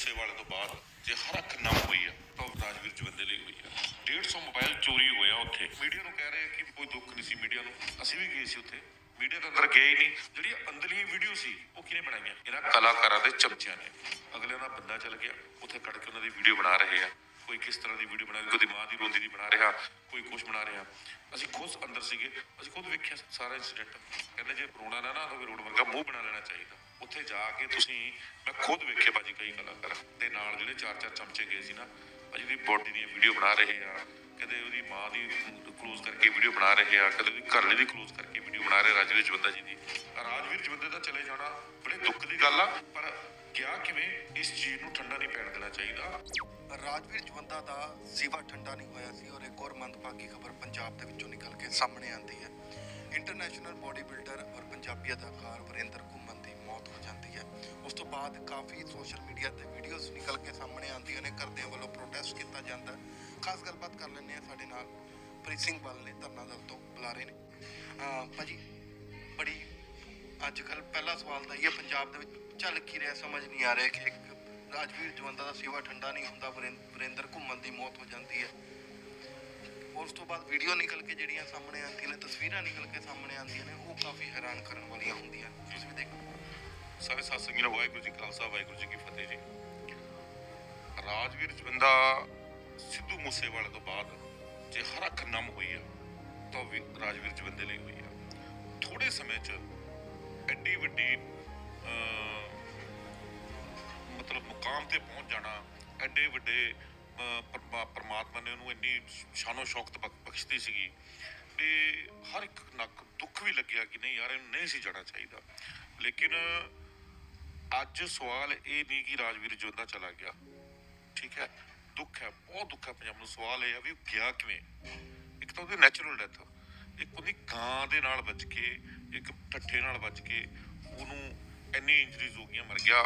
ਮੂਸੇਵਾਲੇ ਤੋਂ ਬਾਅਦ ਜੇ ਹਰ ਅੱਖ ਨਮ ਹੋਈ ਆ, ਤਾਂ ਰਾਜਵੀਰ ਜਵੰਦੇ ਲਈ ਹੋਈ ਆ। 150 ਮੋਬਾਈਲ ਚੋਰੀ ਹੋਇਆ ਉੱਥੇ। ਮੀਡੀਆ ਨੂੰ ਕਹਿ ਰਹੇ ਕਿ ਕੋਈ ਦੁੱਖ ਨਹੀਂ ਸੀ ਮੀਡੀਆ ਨੂੰ। ਅਸੀਂ ਵੀ ਗਏ ਸੀ ਉੱਥੇ। ਮੀਡੀਆ ਦੇ ਅੰਦਰ ਗਏ ਹੀ ਨਹੀਂ। ਜਿਹੜੀ ਅੰਦਰਲੀ ਵੀਡੀਓ ਸੀ, ਉਹ ਕਿਹਨੇ ਬਣਾਈਆਂ? ਇਹਨਾਂ ਕਲਾਕਾਰਾਂ ਦੇ ਚਮਚਿਆਂ ਨੇ। ਅਗਲੇ ਦਾ ਬੰਦਾ ਚੱਲ ਗਿਆ। ਉੱਥੇ ਕੱਢ ਕੇ ਉਹਨਾਂ ਦੀ ਵੀਡੀਓ ਬਣਾ ਰਹੇ ਆ। ਕੋਈ ਕਿਸ ਤਰ੍ਹਾਂ ਦੀ ਵੀਡੀਓ ਬਣਾ ਰਿਹਾ ਕੋਈ ਮਾਂ ਦੀ ਰੋਂਦੀ ਦੀ ਬਣਾ ਰਿਹਾ, ਕੋਈ ਕੁਝ ਬਣਾ ਰਿਹਾ। ਅਸੀਂ ਖੁਦ ਅੰਦਰ ਸੀਗੇ, ਅਸੀਂ ਖੁਦ ਵੇਖਿਆ ਸਾਰਾ ਇਨਸੀਡੈਂਟ ਕਹਿੰਦੇ ਜੇ ਰੋਣਾ ਨਾ ਨਾ ਹੋਵੇ, ਰੋਡ ਵਰਗਾ ਮੂੰਹ ਬਣਾ ਲੈਣਾ ਚਾਹੀਦਾ। ਉੱਥੇ ਜਾ ਕੇ ਤੁਸੀਂ, ਮੈਂ ਖੁਦ ਵੇਖੇ ਭਾਜੀ ਕਈ ਕਲਾਕਾਰ। ਤੇ ਨਾਲ ਜਿਹੜੇ ਚਾਰ ਚਾਰ ਚਮਚੇ ਗਏ ਸੀ ਨਾ ਅਜੀ ਦੀ ਬੋਡੀ ਦੀਆਂ ਵੀਡੀਓ ਬਣਾ ਰਹੇ ਆ। ਕਦੇ ਉਹਦੀ ਮਾਂ ਦੀ ਕਲੋਜ਼ ਕਰਕੇ ਵੀਡੀਓ ਬਣਾ ਰਹੇ ਆ, ਕਦੇ ਉਹਦੀ ਘਰਵਾਲੀ ਦੀ ਕਲੋਜ਼ ਕਰਕੇ ਵੀਡੀਓ ਬਣਾ ਰਹੇ ਰਾਜਵੀਰ ਜਵੰਦਾ ਜੀ ਦੀ। ਰਾਜਵੀਰ ਜਵੰਦੇ ਦਾ ਚਲੇ ਜਾਣਾ, ਬੜੇ ਦੁੱਖ ਦੀ ਗੱਲ ਆ, ਪਰ ਕਿਹਾ ਕਿਵੇਂ ਇਸ ਚੀਜ਼ ਨੂੰ ਠੰਡਾ ਨਹੀਂ ਪੈਣ ਦੇਣਾ ਚਾਹੀਦਾ। ਰਾਜਵੀਰ ਜਵੰਦਾ ਦਾ ਸੀਵਾ ਠੰਡਾ ਨਹੀਂ ਹੋਇਆ ਸੀ ਔਰ ਇੱਕ ਹੋਰ ਮੰਦਭਾਗੀ ਖਬਰ ਪੰਜਾਬ ਦੇ ਵਿੱਚੋਂ ਨਿਕਲ ਕੇ ਸਾਹਮਣੇ ਆਉਂਦੀ ਹੈ। ਇੰਟਰਨੈਸ਼ਨਲ ਬੋਡੀ ਬਿਲਡਰ ਔਰ ਪੰਜਾਬੀ ਅਦਾਕਾਰ ਵਰਿੰਦਰ ਘੁੰਮਣ ਦੀ ਮੌਤ ਹੋ ਜਾਂਦੀ ਹੈ। ਉਸ ਤੋਂ ਬਾਅਦ ਕਾਫੀ ਸੋਸ਼ਲ ਮੀਡੀਆ ਤੇ ਵੀਡੀਓਜ਼ ਨਿਕਲ ਕੇ ਸਾਹਮਣੇ ਆਉਂਦੀਆਂ ਨੇ। ਕਰਦਿਆਂ ਵੱਲੋਂ ਪ੍ਰੋਟੈਸਟ ਕੀਤਾ ਜਾਂਦਾ ਖਾਸ ਗੱਲਬਾਤ ਕਰ ਲੈਂਦੇ ਆ ਸਾਡੇ ਨਾਲ ਪ੍ਰੀਤ ਸਿੰਘ ਬੱਲ ਨੇ, ਧਰਨਾ ਦਲ ਤੋਂ ਬੁਲਾਰੇ ਨੇ। ਅਹ ਭਾਜੀ, ਬੜੀ ਅੱਜ ਕੱਲ ਪਹਿਲਾ ਸਵਾਲ ਤਾਂ ਇਹ ਹੈ, ਪੰਜਾਬ ਦੇ ਵਿੱਚ ਚੱਲ ਕੀ ਰਿਹਾ, ਸਮਝ ਨਹੀਂ ਆ ਰਿਹਾ ਕਿ ਰਾਜਵੀਰ ਜਵੰਦਾ ਦਾ ਸੇਵਾ ਠੰਡਾ ਨਹੀਂ ਹੁੰਦਾ ਵਰਿੰਦਰ ਘੁੰਮਣ ਦੀ ਮੌਤ ਹੋ ਜਾਂਦੀ ਹੈ। ਉਸ ਤੋਂ ਬਾਅਦ ਵੀਡੀਓ ਨਿਕਲ ਕੇ ਜਿਹੜੀਆਂ ਸਾਹਮਣੇ ਆਉਂਦੀਆਂ ਨੇ, ਤਸਵੀਰਾਂ ਨਿਕਲ ਕੇ ਸਾਹਮਣੇ ਆਉਂਦੀਆਂ ਨੇ, ਉਹ ਕਾਫੀ ਹੈਰਾਨ ਕਰਨ ਵਾਲੀਆਂ ਹੁੰਦੀਆਂ ਤੁਸੀਂ ਵੀ ਦੇਖੋ। ਸਾਰੇ ਸਾਧ ਸੰਗਤ ਵਾਹਿਗੁਰੂ ਜੀ ਖਾਲਸਾ, ਵਾਹਿਗੁਰੂ ਜੀ ਕੀ ਫਤਿਹ ਜੀ। ਰਾਜਵੀਰ ਜਵੰਦਾ ਸਿੱਧੂ ਮੂਸੇਵਾਲੇ ਤੋਂ ਬਾਅਦ ਜੇ ਹਰ ਅੱਖ ਨਮ ਹੋਈ ਆ, ਤਾਂ ਵੀ ਰਾਜਵੀਰ ਜਵੰਦੇ ਲਈ ਹੋਈ ਆ। ਥੋੜੇ ਸਮੇਂ 'ਚ ਐਡੀ ਵੱਡੀ ਮਤਲਬ ਮੁਕਾਮ ਤੇ ਪਹੁੰਚ ਜਾਣਾ, ਐਡੇ ਵੱਡੇ ਪਰਮਾਤਮਾ ਨੇ ਉਹਨੂੰ ਇੰਨੀ ਸ਼ਾਨੋ ਸ਼ੌਕਤ ਬਖਸ਼ਤੀ ਸੀਗੀ। ਤੇ ਹਰ ਇੱਕ ਨੱਕ ਦੁੱਖ ਵੀ ਲੱਗਿਆ ਕਿ ਨਹੀਂ ਯਾਰ, ਇਹਨੂੰ ਨਹੀਂ ਸੀ ਜਾਣਾ ਚਾਹੀਦਾ। ਲੇਕਿਨ ਅੱਜ ਸਵਾਲ ਇਹ ਨਹੀਂ ਕਿ ਰਾਜਵੀਰ ਜੋਂਦਾ ਚਲਾ ਗਿਆ। ਠੀਕ ਹੈ? ਦੁੱਖ ਹੈ, ਬਹੁਤ ਦੁੱਖ ਹੈ ਪੰਜਾਬ ਨੂੰ। ਸਵਾਲ ਇਹ ਹੈ ਵੀ ਗਿਆ ਕਿਵੇਂ? ਇੱਕ ਤਾਂ ਉਹਦੀ ਨੈਚੁਰਲ ਡੈਥ ਇੱਕ ਉਹਦੀ ਗਾਂ ਦੇ ਨਾਲ ਵੱਜ ਕੇ, ਇੱਕ ਠੱਠੇ ਨਾਲ ਵੱਜ ਕੇ ਉਹਨੂੰ ਇੰਨੀ ਇੰਜਰੀਜ਼ ਹੋ ਗਈਆਂ, ਮਰ ਗਿਆ।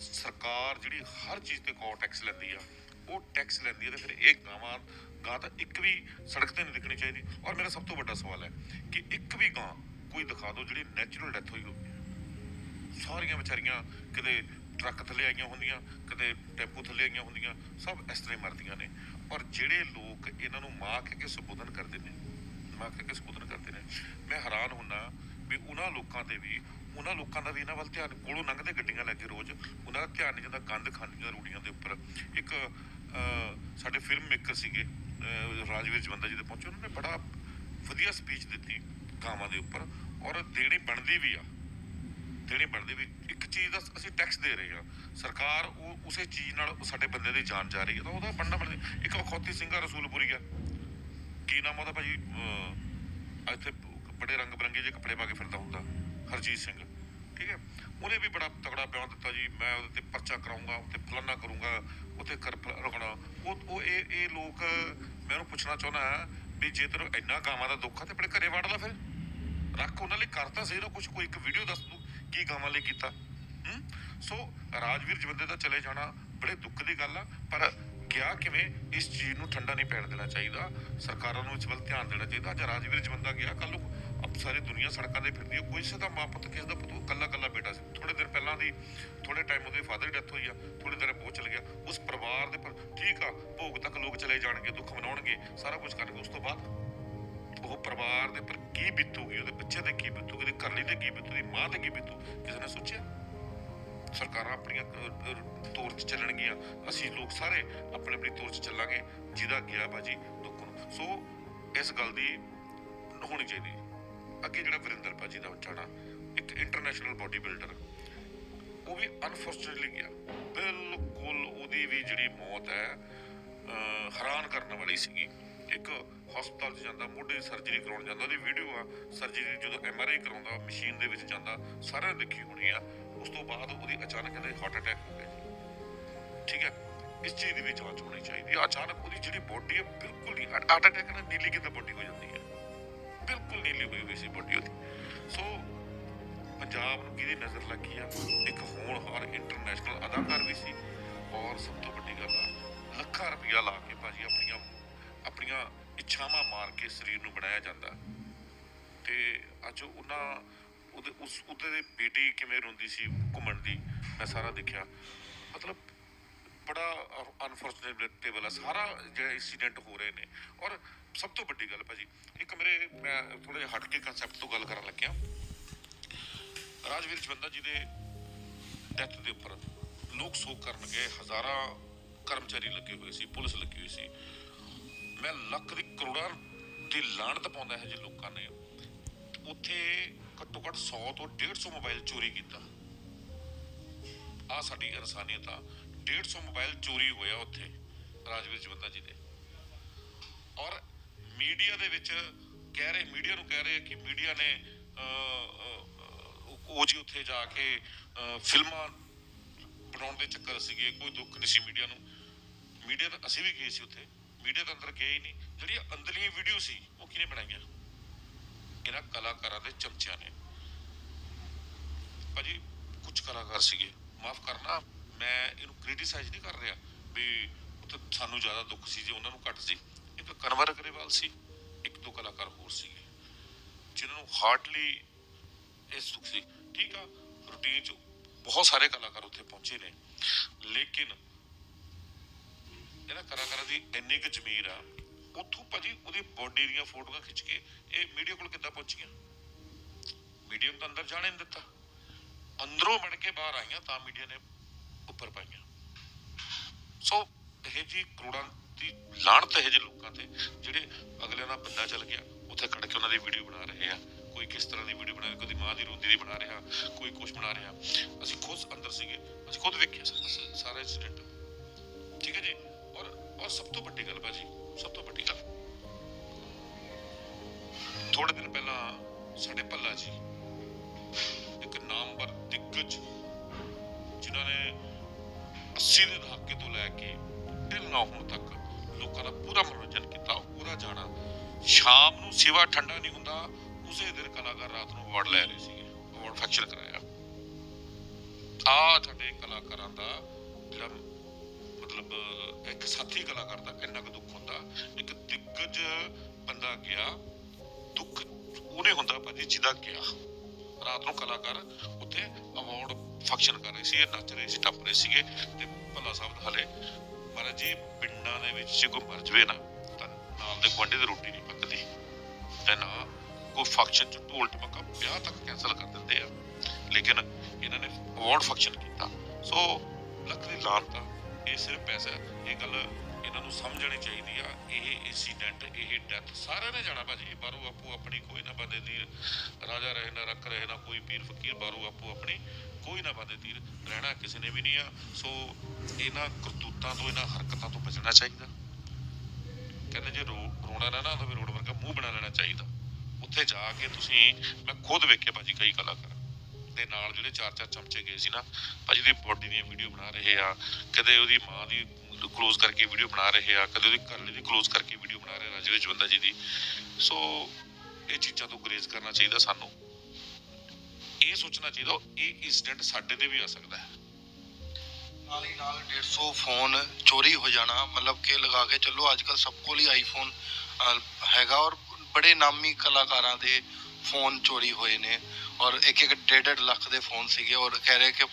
ਸਰਕਾਰ ਜਿਹੜੀ ਹਰ ਚੀਜ਼ ਤੇ ਕੋ ਟੈਕਸ ਲੈਂਦੀ ਆ, ਉਹ ਟੈਕਸ ਲੈਂਦੀ ਹੈ ਤੇ ਫਿਰ ਇਹ ਗਾਵਾਂ, ਗਾਂ ਤਾਂ ਇੱਕ ਵੀ ਸੜਕ ਤੇ ਨਹੀਂ ਦਿਖਣੀ ਚਾਹੀਦੀ। ਔਰ ਮੇਰਾ ਸਭ ਤੋਂ ਵੱਡਾ ਸਵਾਲ ਹੈ ਕਿ ਇੱਕ ਵੀ ਗਾਂ ਕੋਈ ਦਿਖਾ ਦਿਓ ਜਿਹੜੀ ਨੈਚੁਰਲ ਡੈਥ ਹੋਈ ਹੋਵੇ। ਸਾਰੀਆਂ ਵਿਚਾਰੀਆਂ ਕਿਤੇ ਟਰੱਕ ਥੱਲੇ ਆਈਆਂ ਹੁੰਦੀਆਂ ਕਦੇ ਟੈਂਪੂ ਥੱਲੇ ਆਈਆਂ ਹੁੰਦੀਆਂ, ਸਭ ਇਸ ਤਰ੍ਹਾਂ ਹੀ ਮਰਦੀਆਂ ਨੇ। ਔਰ ਜਿਹੜੇ ਲੋਕ ਇਹਨਾਂ ਨੂੰ ਮਾਂ ਕਹਿ ਕੇ ਸੰਬੋਧਨ ਕਰਦੇ ਨੇ, ਮਾਂ ਕਹਿ ਕੇ ਸੰਬੋਧਨ ਕਰਦੇ ਨੇ, ਮੈਂ ਹੈਰਾਨ ਹੁੰਨਾ ਵੀ ਉਹਨਾਂ ਲੋਕਾਂ ਤੇ ਵੀ ਉਹਨਾਂ ਲੋਕਾਂ ਦਾ ਵੀ ਇਹਨਾਂ ਵੱਲ ਧਿਆਨ ਕੋਲੋਂ ਲੰਘਦੇ ਗੱਡੀਆਂ ਲੈ ਕੇ ਰੋਜ਼। ਉਹਨਾਂ ਦਾ ਧਿਆਨ ਨਹੀਂ ਜਾਂਦਾ ਗੰਦ ਖਾਂਦੀਆਂ ਰੂੜੀਆਂ ਦੇ ਉੱਪਰ। ਇੱਕ ਸਾਡੇ ਫਿਲਮ ਮੇਕਰ ਸੀਗੇ ਰਾਜਵੀਰ ਜਵੰਦਾ ਜੀ ਦੇ ਪਹੁੰਚੇ। ਉਹਨਾਂ ਨੇ ਬੜਾ ਵਧੀਆ ਸਪੀਚ ਦਿੱਤੀ ਗਾਵਾਂ ਦੇ ਉੱਪਰ। ਔਰ ਦੇਣੀ ਬਣਦੀ ਵੀ ਆ। ਦੇਣੀ ਬਣਦੀ ਵੀ। ਇੱਕ ਚੀਜ਼ ਦਾ ਅਸੀਂ ਟੈਕਸ ਦੇ ਰਹੇ ਹਾਂ ਸਰਕਾਰ ਉਹ ਉਸੇ ਚੀਜ਼ ਨਾਲ ਸਾਡੇ ਬੰਦੇ ਦੀ ਜਾਨ ਜਾ ਰਹੀ ਹੈ ਤਾਂ ਉਹਦਾ ਬਣਨਾ ਬਣਦਾ। ਇੱਕ ਵਖੌਤੀ ਸਿੰਘਾ ਰਸੂਲਪੁਰੀ ਆ। ਕੀ ਨਾਮ ਉਹਦਾ ਭਾਜੀ? ਅਹ, ਇੱਥੇ ਬੜੇ ਰੰਗ ਬਰੰਗੇ ਜਿਹੇ ਕੱਪੜੇ ਪਾ ਕੇ ਫਿਰਦਾ ਹੁੰਦਾ। ਹਰਜੀਤ ਸਿੰਘ। ਠੀਕ ਹੈ? ਉਹਨੇ ਵੀ ਬੜਾ ਤਗੜਾ ਬਿਆਨ ਦਿੱਤਾ ਜੀ। ਮੈਂ ਉਹਦੇ ਤੇ ਪਰਚਾ ਕਰਾਉਂਗਾ ਉੱਤੇ ਫਲਾਨਾ ਕਰੂੰਗਾ ਉੱਤੇ ਕਰ ਰੁਕਣਾ। ਉਹ ਉਹ ਇਹ ਇਹ ਲੋਕ ਮੈਂ ਉਹਨੂੰ ਪੁੱਛਣਾ ਚਾਹੁੰਦਾ ਵੀ ਜੇ ਤੈਨੂੰ ਇੰਨਾ ਗਾਵਾਂ ਦਾ ਦੁੱਖ ਆ ਤੇ ਆਪਣੇ ਘਰੇ ਵੜ ਲਾ ਫਿਰ। ਰੱਖ ਉਹਨਾਂ ਲਈ ਕਰਤਾ ਸਹੀ ਨਾ ਕੁਝ ਕੋਈ ਇੱਕ ਵੀਡੀਓ ਦੱਸ ਦੂ ਕੀ ਗਾਵਾਂ ਲਈ ਕੀਤਾ। ਹੂੰ? ਸੋ ਰਾਜਵੀਰ ਜਵੰਦੇ ਦਾ ਚਲੇ ਜਾਣਾ ਬੜੇ ਦੁੱਖ ਦੀ ਗੱਲ ਆ, ਪਰ ਗਿਆ ਕਿਵੇਂ ਇਸ ਚੀਜ਼ ਨੂੰ ਠੰਡਾ ਨਹੀਂ ਪੈਣ ਦੇਣਾ ਚਾਹੀਦਾ। ਸਰਕਾਰਾਂ ਨੂੰ ਇਸ ਵੱਲ ਧਿਆਨ ਦੇਣਾ ਚਾਹੀਦਾ। ਅੱਜ ਰਾਜਵੀਰ ਜਵੰਦਾ ਗਿਆ ਕੱਲ ਨੂੰ ਅਬ ਸਾਰੀ ਦੁਨੀਆ ਸੜਕਾਂ ਤੇ ਫਿਰਦੀ ਹੈ। ਕੋਈ ਕਿਸੇ ਦਾ ਮਾਂ ਪੁੱਤ ਕਿਸੇ ਦਾ ਪੁੱਤ ਕੱਲਾ ਕੱਲਾ ਬੇਟਾ ਸੀ। ਥੋੜੇ ਦਿਨ ਪਹਿਲਾਂ ਦੀ ਥੋੜੇ ਟਾਈਮ ਉਹਦੇ ਫਾਦਰ ਦੀ ਡੈਥ ਹੋਈ ਆ। ਥੋੜੇ ਦਿਨ ਬਹੁਤ ਚਲ ਗਿਆ। ਉਸ ਪਰਿਵਾਰ ਦੇ ਪਰ ਠੀਕ ਆ, ਭੋਗ ਤੱਕ ਲੋਕ ਚਲੇ ਜਾਣਗੇ, ਦੁੱਖ ਮਨਾਉਣਗੇ, ਸਾਰਾ ਕੁਝ ਕਰਨਗੇ। ਉਸ ਤੋਂ ਬਾਅਦ ਉਹ ਪਰਿਵਾਰ ਦੇ ਪਰ ਕੀ ਬੀਤੂਗੀ, ਉਹਦੇ ਬੱਚੇ ਤੇ ਕੀ ਬੀਤੂਗੀ, ਉਹਦੀ ਘਰਲੀ ਤੇ ਕੀ ਬੀਤੂਗੀ ਮਾਂ ਤੇ ਕੀ ਬੀਤੂ, ਕਿਸੇ ਨੇ ਸੋਚਿਆ? ਸਰਕਾਰਾਂ ਆਪਣੀਆਂ ਤੌਰ 'ਚ ਚੱਲਣਗੀਆਂ। ਅਸੀਂ ਲੋਕ ਸਾਰੇ ਆਪਣੇ ਆਪਣੀ ਤੌਰ 'ਚ ਚੱਲਾਂਗੇ। ਜਿਹਦਾ ਗਿਆ ਬਾਜੀ ਦੁੱਖ ਨੂੰ। ਸੋ ਇਸ ਗੱਲ ਦੀ ਹੋਣੀ ਚਾਹੀਦੀ ਅੱਗੇ ਜਿਹੜਾ ਵਰਿੰਦਰ ਭਾਜੀ ਦਾ ਜਾਣਾ ਇੱਕ ਇੰਟਰਨੈਸ਼ਨਲ ਬਾਡੀ ਬਿਲਡਰ ਉਹ ਵੀ ਅਨਫੋਰਚੂਨਟਲੀ ਗਿਆ। ਬਿਲਕੁਲ ਉਹਦੀ ਵੀ ਜਿਹੜੀ ਮੌਤ ਹੈ ਹੈਰਾਨ ਕਰਨ ਵਾਲੀ ਸੀਗੀ। ਇੱਕ ਹਸਪਤਾਲ 'ਚ ਜਾਂਦਾ, ਮੋਢੇ ਸਰਜਰੀ ਕਰਾਉਣ ਜਾਂਦਾ, ਉਹਦੀ ਵੀਡੀਓ ਆ ਸਰਜਰੀ ਜਦੋਂ ਐਮਆਰਆਈ ਕਰਾਉਂਦਾ ਮਸ਼ੀਨ ਦੇ ਵਿੱਚ ਜਾਂਦਾ, ਸਾਰਿਆਂ ਨੇ ਦੇਖੀ ਹੋਣੀ ਆ। ਉਸ ਤੋਂ ਬਾਅਦ ਉਹਦੀ ਅਚਾਨਕ ਇਹਦੇ ਹਾਰਟ ਅਟੈਕ ਹੋ ਗਿਆ ਠੀਕ ਹੈ? ਇਸ ਚੀਜ਼ ਦੀ ਵੀ ਜਾਂਚ ਹੋਣੀ ਚਾਹੀਦੀ ਹੈ ਅਚਾਨਕ ਉਹਦੀ ਜਿਹੜੀ ਬੋਡੀ ਹੈ ਬਿਲਕੁਲ ਨਹੀਂ ਹਾਰਟ ਅਟੈਕ ਨਾਲ ਨੀਲੀ ਕਿਤੇ ਬੋਡੀ ਹੋ ਜਾਂਦੀ ਹੈ। ਬਿਲਕੁਲ ਨੀਲੀ ਹੋਈ ਹੋਈ ਸੀ ਬੋਡੀ ਉਹਦੀ। ਸੋ ਪੰਜਾਬ ਨੂੰ ਕਿਹਦੀ ਨਜ਼ਰ ਲੱਗੀ ਆ? ਇੱਕ ਹੋਣਹਾਰ ਇੰਟਰਨੈਸ਼ਨਲ ਅਦਾਕਾਰ ਵੀ ਸੀ। ਔਰ ਸਭ ਤੋਂ ਵੱਡੀ ਗੱਲ ਆ, ਲੱਖਾਂ ਰੁਪਇਆ ਲਾ ਕੇ ਭਾਜੀ ਆਪਣੀਆਂ ਆਪਣੀਆਂ ਇੱਛਾਵਾਂ ਮਾਰ ਕੇ ਸਰੀਰ ਨੂੰ ਬਣਾਇਆ ਜਾਂਦਾ। ਤੇ ਅੱਜ ਉਹਨਾਂ ਉਹਦੇ ਉਸ ਉਹਦੇ ਬੇਟੀ ਕਿਵੇਂ ਰੋਂਦੀ ਸੀ ਘੁੰਮਣ ਦੀ, ਮੈਂ ਸਾਰਾ ਦੇਖਿਆ। ਮਤਲਬ ਟੇਬਲ ਆ। ਸਾਰਾ ਜਿਹੜਾ ਇਨਸੀਡੈਂਟ ਹੋ ਰਹੇ ਨੇ। ਔਰ ਸਭ ਤੋਂ ਵੱਡੀ ਗੱਲ ਭਾਜੀ, ਇੱਕ ਮੇਰੇ, ਮੈਂ ਥੋੜਾ ਜਿਹਾ ਹਟ ਕੇ ਕਨਸੈਪਟ ਤੋਂ ਗੱਲ ਕਰਨ ਲੱਗਿਆ। ਰਾਜਵੀਰ ਜਵੰਦਾ ਜੀ ਦੇ ਡੈਥ ਦੇ ਉੱਪਰ ਲੋਕ ਸੋਗ ਕਰਨ ਗਏ ਹਜ਼ਾਰਾਂ ਕਰਮਚਾਰੀ ਲੱਗੇ ਹੋਏ ਸੀ, ਪੁਲਿਸ ਲੱਗੀ ਹੋਈ ਸੀ। ਮੈਂ ਲੱਖ ਦੀ ਕਰੋੜਾਂ ਦੀ ਲਾਣਤ ਪਾਉਂਦਾ ਹੈ ਜੇ ਲੋਕਾਂ ਨੇ। ਉੱਥੇ ਘੱਟੋ ਘੱਟ 100 ਤੋਂ 150 ਮੋਬਾਈਲ ਚੋਰੀ ਕੀਤਾ। ਆ ਸਾਡੀ ਇਨਸਾਨੀਅਤ ਆ। 150 ਮੋਬਾਈਲ ਚੋਰੀ ਹੋਇਆ ਉੱਥੇ, ਰਾਜਵੀਰ ਜਵੰਦਾ ਜੀ ਦੇ। ਔਰ ਮੀਡੀਆ ਦੇ ਵਿੱਚ ਕਹਿ ਰਹੇ, ਮੀਡੀਆ ਨੂੰ ਕਹਿ ਰਹੇ ਕਿ ਮੀਡੀਆ ਨੇ ਉਹ ਜੀ ਉੱਥੇ ਜਾ ਕੇ ਫਿਲਮਾਂ ਬਣਾਉਣ ਦੇ ਚੱਕਰ ਸੀਗੇ, ਕੋਈ ਦੁੱਖ ਨਹੀਂ ਸੀ ਮੀਡੀਆ ਨੂੰ। ਮੀਡੀਆ ਤਾਂ ਅਸੀਂ ਵੀ ਗਏ ਸੀ ਉੱਥੇ, ਮੀਡੀਆ ਦੇ ਅੰਦਰ ਗਏ ਹੀ ਨਹੀਂ। ਜਿਹੜੀਆਂ ਅੰਦਰਲੀਆਂ ਵੀਡੀਓ ਸੀ, ਉਹ ਕਿਹਨੇ ਬਣਾਈਆਂ? ਇਹਨਾਂ ਕਲਾਕਾਰਾਂ ਦੇ ਚਮਚਿਆਂ ਨੇ। ਭਾਜੀ, ਕੁਝ ਕਲਾਕਾਰ ਸੀਗੇ, ਮਾਫ ਕਰਨਾ ਮੈਂ ਇਹਨੂੰ ਕ੍ਰਿਟਿਸਾਈਜ਼ ਨਹੀਂ ਕਰ ਰਿਹਾ ਵੀ ਉਹ ਤਾਂ ਸਾਨੂੰ ਜ਼ਿਆਦਾ ਦੁੱਖ ਸੀ, ਜੇ ਉਹਨਾਂ ਨੂੰ ਘੱਟ ਸੀ। ਇੱਕ ਕਨਵਰ ਅਗਰੇਵਾਲ ਸੀ, ਇੱਕ ਦੋ ਕਲਾਕਾਰ ਹੋਰ ਸੀਗੇ, ਜਿਨ੍ਹਾਂ ਨੂੰ ਹਾਰਡਲੀ ਇਸ ਦੁੱਖ ਸੀ। ਠੀਕ ਆ ਰੂਟੀਨ ਚ ਬਹੁਤ ਸਾਰੇ ਕਲਾਕਾਰ ਉੱਥੇ ਪਹੁੰਚੇ ਨੇ, ਲੇਕਿਨ ਇਹਨਾਂ ਕਲਾਕਾਰਾਂ ਦੀ ਇੰਨੀ ਕੁ ਜ਼ਮੀਰ ਆ, ਉੱਥੋਂ ਭਾਜੀ ਉਹਦੀ ਬੋਡੀ ਦੀਆਂ ਫੋਟੋਆਂ ਖਿੱਚ ਕੇ ਇਹ ਮੀਡੀਆ ਕੋਲ ਕਿੱਦਾਂ ਪਹੁੰਚੀਆਂ? ਮੀਡੀਆ ਨੂੰ ਤਾਂ ਅੰਦਰ ਜਾਣੇ ਨਹੀਂ ਦਿੱਤਾ। ਅੰਦਰੋਂ ਬਣ ਕੇ ਬਾਹਰ ਆਈਆਂ ਤਾਂ ਮੀਡੀਆ ਨੇ ਉੱਪਰ ਪਾਈਆਂ। ਸੋ ਇਹ ਜੀ ਕਰੋੜਾਂ ਦੀ ਲਾਹਣਤ ਹੈ ਜੇ ਲੋਕਾਂ ਤੇ, ਜਿਹੜੇ ਅਗਲੇ ਨਾਲ ਬੰਦਾ ਚੱਲ ਗਿਆ, ਉੱਥੇ ਖੜ ਕੇ ਉਹਨਾਂ ਦੀ ਵੀਡੀਓ ਬਣਾ ਰਹੇ ਆ, ਕੋਈ ਕਿਸ ਤਰ੍ਹਾਂ ਦੀ ਵੀਡੀਓ ਬਣਾ ਰਿਹਾ, ਕੋਈ ਮਾਂ ਦੀ ਰੋਂਦੀ ਦੀ ਬਣਾ ਰਿਹਾ, ਕੋਈ ਕੁਝ ਬਣਾ ਰਿਹਾ। ਅਸੀਂ ਖੁਦ ਅੰਦਰ ਸੀਗੇ, ਅਸੀਂ ਖੁਦ ਵੇਖਿਆ ਸਾ- ਸਾਰਾ ਇਨਸੀਡੈਂਟ ਠੀਕ ਹੈ ਜੀ? ਔਰ ਔਰ ਸਭ ਤੋਂ ਵੱਡੀ ਗੱਲ ਭਾਜੀ, ਸਭ ਤੋਂ ਵੱਡੀ ਗੱਲ। ਥੋੜੇ ਦਿਨ ਪਹਿਲਾਂ ਸਾਡੇ ਭੱਲਾ ਜੀ, ਇੱਕ ਨਾਮਵਰ ਦਿੱਗਜ 80 ਦਹਾਕੇ ਤੋਂ ਲੈ ਕੇ ਢਿਲ ਨਾ ਹੋਣ ਤੱਕ ਲੋਕਾਂ ਦਾ ਪੂਰਾ ਮਨੋਰੰਜਨ ਕੀਤਾ ਉਹਦਾ ਜਾਣਾ। ਸ਼ਾਮ ਨੂੰ ਸੇਵਾ ਠੰਡਾ ਨਹੀਂ ਹੁੰਦਾ, ਉਸੇ ਦਿਨ ਕਲਾਕਾਰ ਰਾਤ ਨੂੰ ਅਵਾਰਡ ਲੈ ਰਹੇ ਸੀਗੇ ਅਵਾਰਡ ਫੰਕਸ਼ਨ ਕਰਾਇਆ। ਆ ਸਾਡੇ ਕਲਾਕਾਰਾਂ ਦਾ ਜਿਹੜਾ ਮਤਲਬ, ਇੱਕ ਸਾਥੀ ਕਲਾਕਾਰ ਦਾ ਇੰਨਾ ਕੁ ਦੁੱਖ ਹੁੰਦਾ, ਇੱਕ ਦਿੱਗਜ ਬੰਦਾ ਗਿਆ, ਦੁੱਖ ਉਹਨੇ ਹੁੰਦਾ ਭਾਜੀ ਜਿਹਦਾ ਗਿਆ। ਰਾਤ ਨੂੰ ਕਲਾਕਾਰ ਉੱਥੇ ਅਵਾਰਡ ਫੰਕਸ਼ਨ ਕਰ ਰਹੇ ਸੀ, ਨੱਚ ਰਹੇ ਸੀ, ਟੱਪ ਰਹੇ ਸੀਗੇ ਤੇ ਭੱਲਾ ਸਾਹਿਬ ਦਾ ਹਲੇ। ਮਹਾਰਾਜ ਜੀ ਪਿੰਡਾਂ ਦੇ ਵਿੱਚ ਜੇ ਕੋਈ ਮਰ ਜਵੇ ਨਾ, ਤਾਂ ਨਾਲ ਦੇ ਗੁਆਂਢੀ ਦੀ ਰੋਟੀ ਨਹੀਂ ਪੱਕਦੀ। ਤੇ ਨਾ ਕੋਈ ਫੰਕਸ਼ਨ ਚ ਢੋਲ ਟਪਕਾ ਵਿਆਹ ਤੱਕ ਕੈਨਸਲ ਕਰ ਦਿੰਦੇ ਆ। ਲੇਕਿਨ ਇਹਨਾਂ ਨੇ ਅਵਾਰਡ ਫੰਕਸ਼ਨ ਕੀਤਾ। ਸੋ ਲੱਕੜੀ ਦੀ ਇਹ ਸਿਰਫ ਪੈਸਾ ਇਹ ਗੱਲ ਇਹਨਾਂ ਨੂੰ ਸਮਝਣੀ ਚਾਹੀਦੀ ਆ। ਇਹ ਇਨਸੀਡੈਂਟ ਇਹ ਡੈਥ ਸਾਰਿਆਂ ਨੇ ਜਾਣਾ ਭਾਜੀ। ਬਾਰੂ ਆਪੋ ਆਪਣੀ ਕੋਈ ਨਾ ਬੰਦੇ ਦੀ ਰਾਜਾ ਰਹੇ ਨਾ, ਰੱਖ ਰਹੇ ਨਾ, ਕੋਈ ਪੀਰ, ਫਕੀਰ ਬਾਰੂ ਆਪੋ ਆਪਣੀ ਕੋਈ ਨਾ ਬੰਦੇ ਦੀ ਰਹਿਣਾ ਕਿਸੇ ਨੇ ਵੀ ਨਹੀਂ ਆ। ਸੋ ਇਹਨਾਂ ਕਰਤੂਤਾਂ ਤੋਂ, ਇਹਨਾਂ ਹਰਕਤਾਂ ਤੋਂ ਬਚਣਾ ਚਾਹੀਦਾ। ਕਹਿੰਦੇ ਜੇ ਰੋ, ਰੋਣਾ ਨਾ ਨਾ ਤਾਂ ਫਿਰ ਵਰਗਾ ਮੂੰਹ ਬਣਾ ਲੈਣਾ ਚਾਹੀਦਾ। ਉੱਥੇ ਜਾ ਕੇ ਤੁਸੀਂ, ਮੈਂ ਖੁਦ ਵੇਖਿਆ ਭਾਜੀ, ਕਈ ਕਲਾਕਾਰ। ਦੇ ਨਾਲ ਜਿਹੜੇ ਚਾਰ ਚਾਰ ਚਮਚੇ ਗਏ ਸੀ ਨਾ, ਭਾਜੀ ਦੀ ਬੋਡੀ ਦੀਆਂ ਵੀਡੀਓ ਬਣਾ ਰਹੇ ਆ। ਕਦੇ ਉਹਦੀ ਮਾਂ ਦੀ ਕਲੋਜ਼ ਕਰਕੇ ਵੀਡੀਓ ਬਣਾ ਰਹੇ ਆ, ਕਦੇ ਉਹਦੀ ਘਰਲੇ ਦੀ ਕਲੋਜ਼ ਕਰਕੇ ਵੀਡੀਓ ਬਣਾ ਰਹੇ ਰਾਜਵੇ ਜਵੰਦਾ ਜੀ ਦੀ। ਸੋ ਇਹ ਚੀਜ਼ਾਂ ਤੋਂ ਗੁਰੇਜ਼ ਕਰਨਾ ਚਾਹੀਦਾ ਸਾਨੂੰ। ਇਹ ਸੋਚਣਾ ਚਾਹੀਦਾ ਇਹ ਇਨਸੀਡੈਂਟ ਸਾਡੇ ਤੇ ਵੀ ਆ ਸਕਦਾ ਹੈ। ਨਾਲ ਹੀ ਨਾਲ 150 ਫੋਨ ਚੋਰੀ ਹੋ ਜਾਣਾ ਮਤਲਬ ਕਿ ਲਗਾ ਕੇ ਚੱਲੋ ਅੱਜ ਕੱਲ ਸਭ ਕੋਲ ਹੀ ਆਈਫੋਨ ਹੈਗਾ ਔਰ ਬੜੇ ਨਾਮੀ ਕਲਾਕਾਰਾਂ ਦੇ ਫੋਨ ਚੋਰੀ ਹੋਏ ਨੇ ਔਰ ਇੱਕ ਇੱਕ ਡੇਢ ਡੇਢ ਲੱਖ ਦੇ ਫੋਨ ਸੀਗੇ ਔਰ ਕਹਿ ਰਹੇ ਕਿ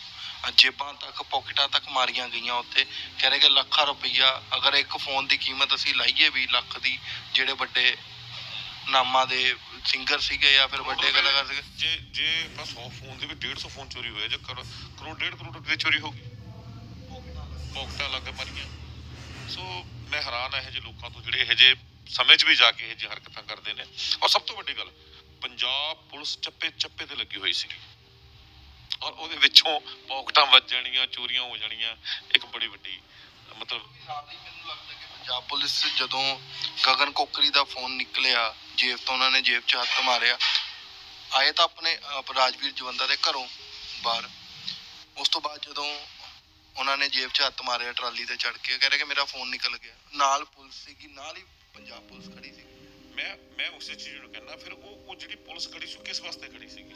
ਜੇਬਾਂ ਤੱਕ ਪਾਕਟਾਂ ਤੱਕ ਮਾਰੀਆਂ ਗਈਆਂ ਉੱਥੇ। ਕਹਿ ਰਹੇ ਕਿ ਲੱਖਾਂ ਰੁਪਈਆ ਅਗਰ ਇੱਕ ਫੋਨ ਦੀ ਕੀਮਤ ਅਸੀਂ ਲਾਈਏ ਵੀ ਲੱਖ ਦੀ ਜਿਹੜੇ ਵੱਡੇ ਨਾਮਾਂ ਦੇ ਸਿੰਗਰ ਸੀਗੇ ਜਾਂ ਫਿਰ ਵੱਡੇ ਕਲਾਕਾਰ ਸੀਗੇ। ਜੇ ਜੇ ਆਪਾਂ 100 ਫੋਨ ਦੇ ਵਿੱਚ 150 ਫੋਨ ਚੋਰੀ ਹੋਇਆ ਜੇ ਕਰੋ ਕਰੋੜ ਡੇਢ ਕਰੋੜ ਰੁਪਏ ਚੋਰੀ ਹੋ ਗਈ। ਪੌਕਟਾਂ ਲੱਗ ਮਰੀਆਂ ਸੋ ਮੈਂ ਹੈਰਾਨ ਇਹ ਜਿਹੇ ਲੋਕਾਂ ਤੋਂ ਜਿਹੜੇ ਇਹ ਜਿਹੇ ਸਮੇਂ 'ਚ ਵੀ ਜਾ ਕੇ ਇਹ ਜਿਹੀ ਹਰਕਤਾਂ ਕਰਦੇ ਨੇ। ਔਰ ਸਭ ਤੋਂ ਵੱਡੀ ਗੱਲ, ਪੰਜਾਬ ਪੁਲਿਸ ਚੱਪੇ ਚੱਪੇ ਤੇ ਲੱਗੀ ਹੋਈ ਸੀ। ਔਰ ਉਹਦੇ ਵਿੱਚੋਂ ਪੌਕਟਾਂ ਵੱਜ ਜਾਣੀਆਂ, ਚੋਰੀਆਂ ਹੋ ਜਾਣੀਆਂ, ਇੱਕ ਬੜੀ ਵੱਡੀ, ਮਤਲਬ ਮੈਨੂੰ ਲੱਗਦਾ ਕਿ ਪੰਜਾਬ ਪੁਲਿਸ ਜਦੋਂ ਗਗਨ ਕੋਕਰੀ ਦਾ ਫੋਨ ਨਿਕਲਿਆ, ਜੇਬ ਤੋਂ ਉਹਨਾਂ ਨੇ ਜੇਬ 'ਚ ਹੱਥ ਮਾਰਿਆ, ਆਏ ਤਾਂ ਆਪਣੇ ਰਾਜਵੀਰ ਜਵੰਦਾ ਦੇ ਘਰੋਂ ਬਾਹਰ। ਉਸ ਤੋਂ ਬਾਅਦ ਜਦੋਂ ਉਹਨਾਂ ਨੇ ਜੇਬ 'ਚ ਹੱਥ ਮਾਰਿਆ, ਟਰਾਲੀ ਤੇ ਚੜ ਕੇ। ਕਹਿ ਰਹੇ ਕਿ ਮੇਰਾ ਫੋਨ ਨਿਕਲ ਗਿਆ। ਨਾਲ ਪੁਲਿਸ ਸੀਗੀ, ਨਾਲ ਹੀ ਪੰਜਾਬ ਪੁਲਿਸ ਖੜੀ ਸੀ ਮੈਂ ਮੈਂ ਉਸੇ ਚੀਜ਼ ਨੂੰ ਕਹਿੰਦਾ, ਫਿਰ ਉਹ ਉਹ ਜਿਹੜੀ ਪੁਲਿਸ ਖੜੀ ਸੀ, ਉਹ ਕਿਸ ਵਾਸਤੇ ਖੜੀ ਸੀਗੀ?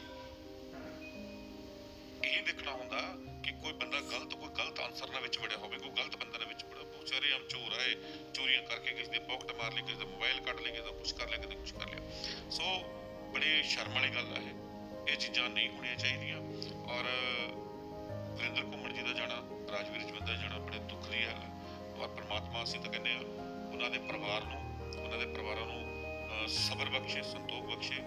ਇਹ ਦੇਖਣਾ ਹੁੰਦਾ ਕਿ ਕੋਈ ਬੰਦਾ ਗਲਤ, ਕੋਈ ਗਲਤ ਆਨਸਰ ਨਾਲ ਵਿੱਚ ਵੜਿਆ ਹੋਵੇ, ਕੋਈ ਗਲਤ ਬੰਦਾ ਨਾਲ ਵਿੱਚ ਵੜਿਆ ਵਿਚਾਰੇ ਆਮ ਚੋਰ ਆਏ, ਚੋਰੀਆਂ ਕਰਕੇ ਕਿਸੇ ਦੇ ਪਾਕਟ ਮਾਰ ਲਈ ਕਿਸੇ ਦਾ ਮੋਬਾਈਲ ਕੱਢ ਲਿਆ ਕਿਸੇ ਦਾ ਕੁਝ ਕਰ ਲਿਆ, ਕਿਸੇ ਦਾ ਕੁਝ ਕਰ ਲਿਆ। ਸੋ ਬੜੀ ਸ਼ਰਮ ਵਾਲੀ ਗੱਲ ਆ ਇਹ। ਇਹ ਚੀਜ਼ਾਂ ਨਹੀਂ ਹੋਣੀਆਂ ਚਾਹੀਦੀਆਂ। ਔਰ ਤਾਂ ਕਹਿੰਦੇ ਆ ਉਹਨਾਂ ਦੇ ਪਰਿਵਾਰ ਨੂੰ ਉਹਨਾਂ ਦੇ ਪਰਿਵਾਰਾਂ ਨੂੰ ਸਬਰ ਬਖਸ਼ੇ ਸੰਤੋਖ ਬਖਸ਼ੇ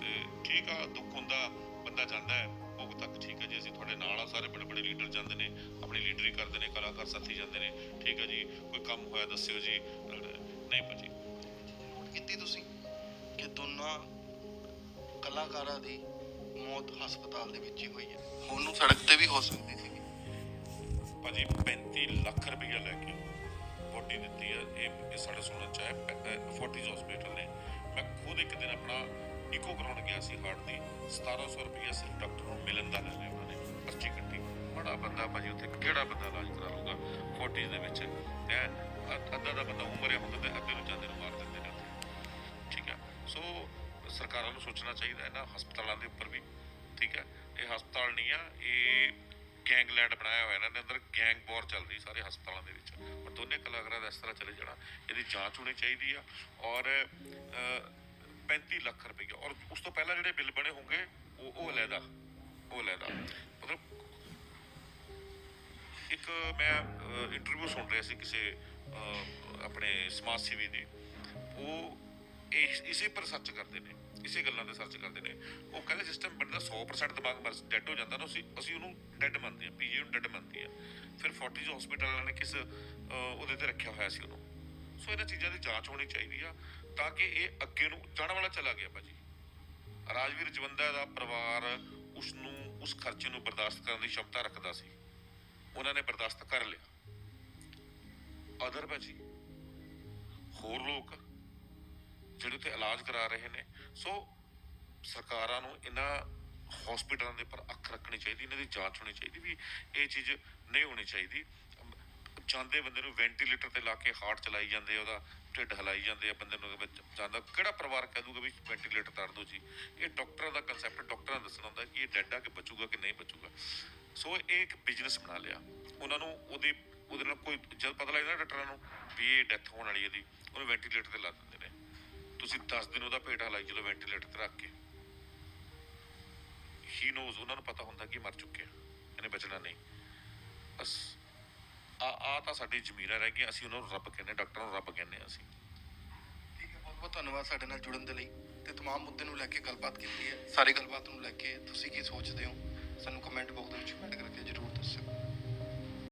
ਤੇ ਠੀਕ ਆ ਦੁੱਖ ਹੁੰਦਾ ਬੰਦਾ ਜਾਂਦਾ ਹੈ ਭੋਗ ਤੱਕ ਠੀਕ ਹੈ ਜੀ। ਅਸੀਂ ਤੁਹਾਡੇ ਨਾਲ ਆ ਸਾਰੇ ਬੜੇ ਬੜੇ ਲੀਡਰ ਜਾਂਦੇ ਨੇ ਆਪਣੀ ਲੀਡਰੀ ਕਰਦੇ ਨੇ ਕਲਾਕਾਰ ਸਾਥੀ ਜਾਂਦੇ ਨੇ ਠੀਕ ਹੈ ਜੀ। ਕੋਈ ਕੰਮ ਹੋਇਆ ਦੱਸਿਓ ਜੀ। ਨਹੀਂ ਭਾਜੀ। ਨੋਟ ਕੀਤੀ ਤੁਸੀਂ ਕਿ ਦੋਨਾਂ ਕਲਾਕਾਰਾਂ ਦੀ ਮੌਤ ਹਸਪਤਾਲ ਦੇ ਵਿੱਚ ਹੀ ਹੋਈ ਹੈ। ਹੁਣ ਨੂੰ ਸੜਕ ਤੇ ਵੀ ਹੋ ਸਕਦੀ ਸੀ। ਭਾਜੀ 35 ਲੱਖ ਰੁਪਈਆ ਲੈ ਕੇ ਬੋਡੀ ਦਿੱਤੀ ਹੈ ਇਹ ਇਹ ਸਾਡੇ ਸੁਣਨ ਚ ਹਸਪੀਟਲ ਨੇ। ਮੈਂ ਖੁਦ ਇੱਕ ਦਿਨ ਆਪਣਾ ਇਕੋ ਕਰਾਉਣ ਗਿਆ ਸੀ ਹਾਰਟ ਦੀ 1700 ਰੁਪਈਆ ਸਿਰਫ ਡਾਕਟਰ ਨੂੰ ਮਿਲਣ ਦਾ ਲੈ ਲਿਆ ਉਹਨਾਂ ਨੇ, ਪਰਚੀ ਕੱਟੀ। ਬੜਾ ਬੰਦਾ ਭਾਜੀ ਉੱਥੇ ਕਿਹੜਾ ਬੰਦਾ ਇਲਾਜ ਕਰਾ ਲੂਗਾ ਫੋਰਟੀਜ਼ ਦੇ ਵਿੱਚ? ਹੈ? ਅੱਧਾ ਦਾ ਬੰਦਾ ਉਮਰਿਆ ਹੁੰਦਾ ਤੇ ਅੱਗੇ ਨੂੰ ਜਾਂਦੇ ਨੂੰ ਮਾਰ ਦਿੰਦੇ ਨੇ ਉੱਥੇ। ਠੀਕ ਹੈ ਸੋ ਸਰਕਾਰਾਂ ਨੂੰ ਸੋਚਣਾ ਚਾਹੀਦਾ, ਇਹਨਾਂ ਹਸਪਤਾਲਾਂ ਦੇ ਉੱਪਰ ਵੀ। ਠੀਕ ਹੈ ਇਹ ਹਸਪਤਾਲ ਨਹੀਂ ਆ, ਇਹ ਗੈਂਗਲੈਂਡ ਬਣਾਇਆ ਹੋਇਆ ਇਹਨਾਂ ਦੇ ਅੰਦਰ ਗੈਂਗ ਵਾਰ ਚੱਲ ਰਹੀ ਸਾਰੇ ਹਸਪਤਾਲਾਂ ਦੇ ਵਿੱਚ। ਦੋਨੇ ਕਲਾਕਾਰਾਂ ਦਾ ਇਸ ਤਰ੍ਹਾਂ ਚਲੇ ਜਾਣਾ ਇਹਦੀ ਜਾਂਚ ਹੋਣੀ ਚਾਹੀਦੀ ਆ ਔਰ ਅਹ, 35 ਲੱਖ ਰੁਪਏ ਔਰ ਉਸ ਤੋਂ ਪਹਿਲਾਂ ਜਿਹੜੇ ਬਿੱਲ ਬਣੇ ਹੋਣਗੇ ਉਹ ਉਹ ਲੈਦਾ ਉਹ ਲੈਦਾ ਮਤਲਬ ਇੱਕ ਮੈਂ ਇੰਟਰਵਿਊ ਸੁਣ ਰਿਹਾ ਸੀ ਕਿਸੇ ਆਪਣੇ ਸਮਾਜ ਸੇਵੀ ਦੀ ਉਹ ਇਸੇ ਪਰ ਸਰਚ ਕਰਦੇ ਨੇ, ਇਸੇ ਗੱਲਾਂ ਤੇ ਸਰਚ ਕਰਦੇ ਨੇ। ਉਹ ਕਹਿੰਦੇ ਸਿਸਟਮ ਬੰਦਾ 100% ਦਿਮਾਗ ਮਰ ਡੈਡ ਹੋ ਜਾਂਦਾ ਨਾ, ਅਸੀਂ ਅਸੀਂ ਉਹਨੂੰ ਡੈਡ ਮੰਨਦੇ ਆ ਪੀਜੀ ਨੂੰ ਡੈਡ ਮੰਨਦੇ ਆ ਫਿਰ 40 ਹਸਪੀਟਲ ਵਾਲਿਆਂ ਨੇ ਕਿਸ ਉਹਦੇ ਤੇ ਰੱਖਿਆ ਹੋਇਆ ਸੀ ਉਹਨੂੰ। ਸੋ ਇਹਨਾਂ ਚੀਜ਼ਾਂ ਦੀ ਜਾਂਚ ਹੋਣੀ ਚਾਹੀਦੀ ਆ, ਤਾਂ ਕਿ ਇਹ ਅੱਗੇ ਨੂੰ ਜਾਣ ਵਾਲਾ ਚਲਾ ਗਿਆ ਭਾਜੀ। ਰਾਜਵੀਰ ਜਵੰਦਾ ਦਾ ਪਰਿਵਾਰ ਉਸ ਨੂੰ ਉਸ ਖਰਚੇ ਨੂੰ ਬਰਦਾਸ਼ਤ ਕਰਨ ਦੀ ਸ਼ਮਤਾ ਰੱਖਦਾ ਸੀ। ਉਹਨਾਂ ਨੇ ਬਰਦਾਸ਼ਤ ਕਰ ਲਿਆ। ਅਦਰ ਭਾਜੀ, ਹੋਰ ਲੋਕ ਜਿਹੜੇ ਤੇ ਇਲਾਜ ਕਰਾ ਰਹੇ ਨੇ ਸੋ ਸਰਕਾਰਾਂ ਨੂੰ ਇਹਨਾਂ ਹਸਪੀਟਲਾਂ ਦੇ ਉੱਪਰ ਅੱਖ ਰੱਖਣੀ ਚਾਹੀਦੀ ਇਹਨਾਂ ਦੀ ਜਾਂਚ ਹੋਣੀ ਚਾਹੀਦੀ ਵੀ ਇਹ ਚੀਜ਼ ਨਹੀਂ ਹੋਣੀ ਚਾਹੀਦੀ। ਜਾਂਦੇ ਬੰਦੇ ਨੂੰ ਵੈਂਟੀਲੇਟਰ ਤੇ ਲਾ ਕੇ ਹਾਰਟ ਚਲਾਈ ਜਾਂਦੇ ਆ, ਉਹਦਾ ਢਿੱਡ ਹਲਾਈ ਜਾਂਦੇ ਆ ਬੰਦੇ ਨੂੰ ਜਾਂਦਾ। ਕਿਹੜਾ ਪਰਿਵਾਰ ਕਹਿ ਦੂਗਾ ਵੀ ਵੈਂਟੀਲੇਟਰ ਤਾਰ ਦਿਓ ਜੀ? ਇਹ ਡਾਕਟਰਾਂ ਦਾ ਕਨਸੈਪਟ ਡਾਕਟਰਾਂ ਨੂੰ ਦੱਸਣਾ ਹੁੰਦਾ ਕਿ ਇਹ ਡੈਡ ਆ ਕਿ ਬਚੂਗਾ ਕਿ ਨਹੀਂ ਬਚੂਗਾ। ਸੋ ਇਹ ਇੱਕ ਬਿਜ਼ਨਸ ਬਣਾ ਲਿਆ। ਉਹਨਾਂ ਨੂੰ ਉਹਦੇ ਉਹਦੇ ਨਾਲ ਕੋਈ ਜਦ ਪਤਾ ਲੱਗਦਾ ਨਾ ਡਾਕਟਰਾਂ ਨੂੰ ਵੀ ਇਹ ਡੈਥ ਹੋਣ ਵਾਲੀ ਇਹਦੀ ਉਹਨੂੰ ਵੈਂਟੀਲੇਟਰ ਤੇ ਲਾ ਦਿੰਦੇ ਤੁਸੀਂ 10 ਦਿਨ ਉਹਦਾ ਪੇਟ ਹਲਾਈ ਚਲੋ ਵੈਂਟੀਲੇਟਰ ਤੇ ਰੱਖ ਕੇ ਹੀ ਨੋਜ਼ ਉਹਨਾਂ ਨੂੰ ਪਤਾ ਹੁੰਦਾ ਕਿ ਇਹ ਮਰ ਚੁੱਕਿਆ ਇਹਨੇ ਬਚਣਾ ਨਹੀਂ ਬਸ ਆ ਆ ਤਾਂ ਸਾਡੀ ਜ਼ਮੀਰਾਂ ਰਹਿ ਗਈਆਂ ਅਸੀਂ ਉਹਨਾਂ ਨੂੰ ਰੱਬ ਕਹਿੰਦੇ ਡਾਕਟਰਾਂ ਨੂੰ ਰੱਬ ਕਹਿੰਦੇ ਹਾਂ ਅਸੀਂ ਠੀਕ ਹੈ ਬਹੁਤ ਬਹੁਤ ਧੰਨਵਾਦ ਸਾਡੇ ਨਾਲ ਜੁੜਨ ਦੇ ਲਈ ਤੇ तमाम ਮੁੱਦੇ ਨੂੰ ਲੈ ਕੇ ਗੱਲਬਾਤ ਕੀਤੀ ਹੈ ਸਾਰੀ ਗੱਲਬਾਤ ਨੂੰ ਲੈ ਕੇ ਤੁਸੀਂ ਕੀ ਸੋਚਦੇ ਹੋ ਸਾਨੂੰ ਕਮੈਂਟ ਬਾਕਸ ਦੇ ਵਿੱਚ ਕਮੈਂਟ ਕਰਕੇ ਜਰੂਰ ਦੱਸਿਓ